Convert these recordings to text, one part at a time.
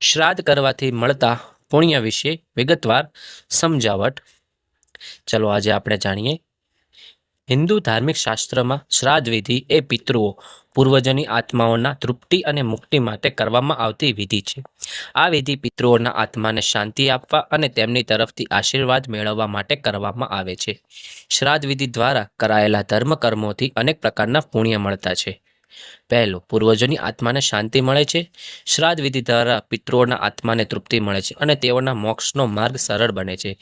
શ્રાદ્ધ કરવાથી મળતા પુણ્ય વિશે વિગતવાર સમજાવટ. ચલો આજે આપણે જાણીએ. હિન્દુ ધાર્મિક શાસ્ત્રમાં શ્રાદ્ધ વિધિ એ પિતૃઓ, પૂર્વજોની આત્માઓના તૃપ્તિ અને મુક્તિ માટે કરવામાં આવતી વિધિ છે. આ વિધિ પિતૃઓના આત્માને શાંતિ આપવા અને તેમની તરફથી આશીર્વાદ મેળવવા માટે કરવામાં આવે છે. શ્રાદ્ધ વિધિ દ્વારા કરાયેલા ધર્મ કર્મોથી અનેક પ્રકારના પુણ્ય મળતા છે. પહેલું, પૂર્વજોની આત્માને શાંતિ મળે છે. શ્રાદ્ધ વિધિ દ્વારા પિતૃઓના આત્માને તૃપ્તિ મળે છે અને તેઓના મોક્ષનો માર્ગ સરળ બને છે.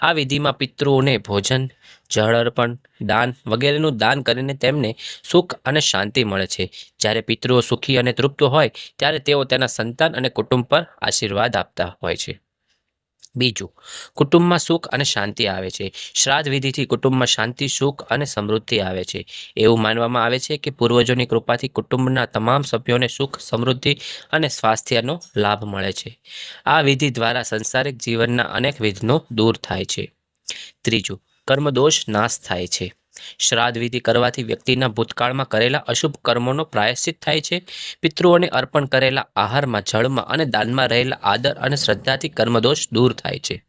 આ વિધિમાં પિતૃઓને ભોજન, જળ અર્પણ, દાન વગેરેનું દાન કરીને તેમને સુખ અને શાંતિ મળે છે. જ્યારે પિતૃઓ સુખી અને તૃપ્ત હોય, ત્યારે તેઓ તેના સંતાન અને કુટુંબ પર આશીર્વાદ આપતા હોય છે. બીજું, કુટુંબમાં સુખ અને શાંતિ આવે છે. શ્રાદ્ધ વિધિથી કુટુંબમાં શાંતિ, સુખ અને સમૃદ્ધિ આવે છે. એવું માનવામાં આવે છે કે પૂર્વજોની કૃપાથી કુટુંબના તમામ સભ્યોને સુખ, સમૃદ્ધિ અને સ્વાસ્થ્યનો લાભ મળે છે. આ વિધિ દ્વારા સંસારિક જીવનના અનેક વિધનો દૂર થાય છે. ત્રીજું, કર્મદોષ નાશ થાય છે. શ્રાદ્ધ વિધિ કરવાથી વ્યક્તિના ભૂતકાળમાં કરેલા અશુભ કર્મોનો પ્રાયશ્ચિત થાય છે. પિતૃઓને અર્પણ કરેલા આહારમાં, જળમાં અને દાનમાં રહેલા આદર અને શ્રદ્ધાથી કર્મદોષ દૂર થાય છે.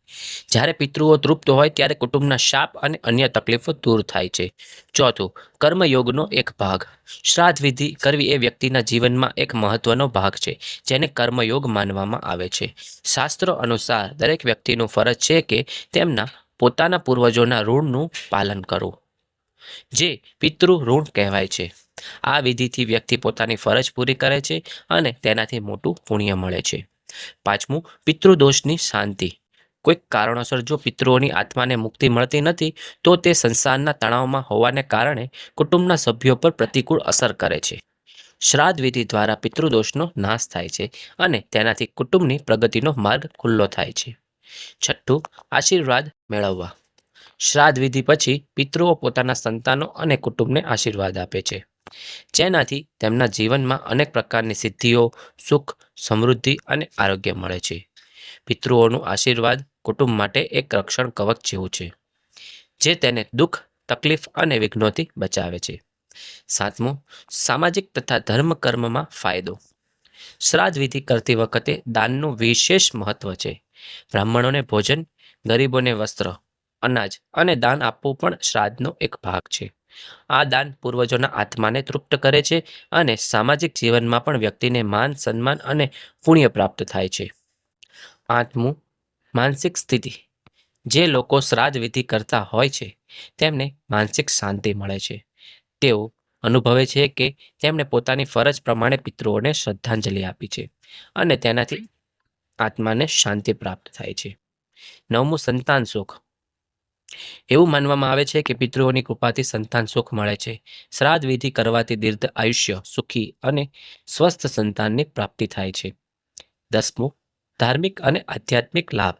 જ્યારે પિતૃઓ તૃપ્ત હોય ત્યારે કુટુંબના શાપ અને અન્ય તકલીફો દૂર થાય છે. ચોથું, કર્મયોગનો એક ભાગ. શ્રાદ્ધ વિધિ કરવી એ વ્યક્તિના જીવનમાં એક મહત્વનો ભાગ છે, જેને કર્મયોગ માનવામાં આવે છે. શાસ્ત્રો અનુસાર દરેક વ્યક્તિનું ફરજ છે કે તેમના પોતાના પૂર્વજોના ઋણનું પાલન કરવું જે પિતૃ ઋણ કહેવાય છે. આ વિધિથી વ્યક્તિ પોતાની ફરજ પૂરી કરે છે અને તેનાથી મોટું પુણ્ય મળે છે. પાંચમું, પિતૃદોષની શાંતિ. કોઈક કારણોસર જો પિતૃઓની આત્માને મુક્તિ મળતી નથી, તો તે સંસારના તણાવમાં હોવાને કારણે કુટુંબના સભ્યો પર પ્રતિકૂળ અસર કરે છે. શ્રાદ્ધ વિધિ દ્વારા પિતૃદોષનો નાશ થાય છે અને તેનાથી કુટુંબની પ્રગતિનો માર્ગ ખુલ્લો થાય છે. છઠ્ઠું, આશીર્વાદ મેળવવા. શ્રાદ્ધ વિધિ પછી પિતૃઓ પોતાના સંતાનો અને કુટુંબને આશીર્વાદ આપે છે. જેનાથી તેમના જીવનમાં અનેક પ્રકારની સિદ્ધિઓ, સુખ, સમૃદ્ધિ અને આરોગ્ય મળે છે. પિતૃઓનું આશીર્વાદ કુટુંબ માટે એક રક્ષણ કવચ જેવું છે, જે તેને દુઃખ, તકલીફ અને વિઘ્નોથી બચાવે છે. સાતમું, સામાજિક તથા ધર્મ કર્મમાં ફાયદો. શ્રાદ્ધ વિધિ કરતી વખતે દાનનું વિશેષ મહત્વ છે. બ્રાહ્મણોને ભોજન, ગરીબોને વસ્ત્ર અનાજ અને દાન આપવું પણ શ્રાદ્ધનો એક ભાગ છે. આ દાન પૂર્વજોના આત્માને તૃપ્ત કરે છે અને સામાજિક જીવનમાં પણ વ્યક્તિને માન, સન્માન અને પુણ્ય પ્રાપ્ત થાય છે. આઠમું માનસિક સ્થિતિ. જે લોકો શ્રાદ્ધ વિધિ કરતા હોય છે, તેમને માનસિક શાંતિ મળે છે. તેઓ અનુભવે છે કે તેમણે પોતાની ફરજ પ્રમાણે પિતૃઓને શ્રદ્ધાંજલિ આપી છે અને તેનાથી આત્માને શાંતિ પ્રાપ્ત થાય છે. નવમું સંતાન સુખ. એવું માનવામાં આવે છે કે પિતૃઓની કૃપાથી સંતાન સુખ મળે છે. શ્રાદ્ધ વિધિ કરવાથી દીર્ઘ આયુષ્ય સુખી અને સ્વસ્થ સંતાનની પ્રાપ્તિ થાય છે. દસમું, ધાર્મિક અને આધ્યાત્મિક લાભ.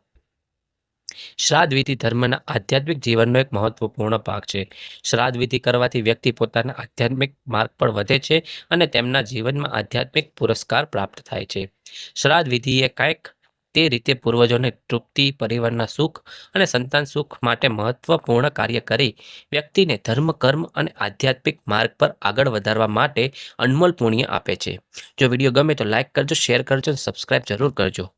શ્રાદ્ધ વિધિ ધર્મના આધ્યાત્મિક જીવનનો એક મહત્વપૂર્ણ ભાગ છે. શ્રાદ્ધ વિધિ કરવાથી વ્યક્તિ પોતાના આધ્યાત્મિક માર્ગ પર વધે છે અને તેમના જીવનમાં આધ્યાત્મિક પુરસ્કાર પ્રાપ્ત થાય છે. શ્રાદ્ધ વિધિ એ કાંઈક તે રીતે પૂર્વજોને તૃપ્તિ, પરિવારના સુખ અને સંતાન સુખ માટે મહત્વપૂર્ણ કાર્ય કરી વ્યક્તિને ધર્મ, કર્મ અને આધ્યાત્મિક માર્ગ પર આગળ વધારવા માટે અનમોલ પુણ્ય આપે છે. જો વીડિયો ગમે તો લાઇક કરજો, શેર કરજો અને સબસ્ક્રાઇબ જરૂર કરજો.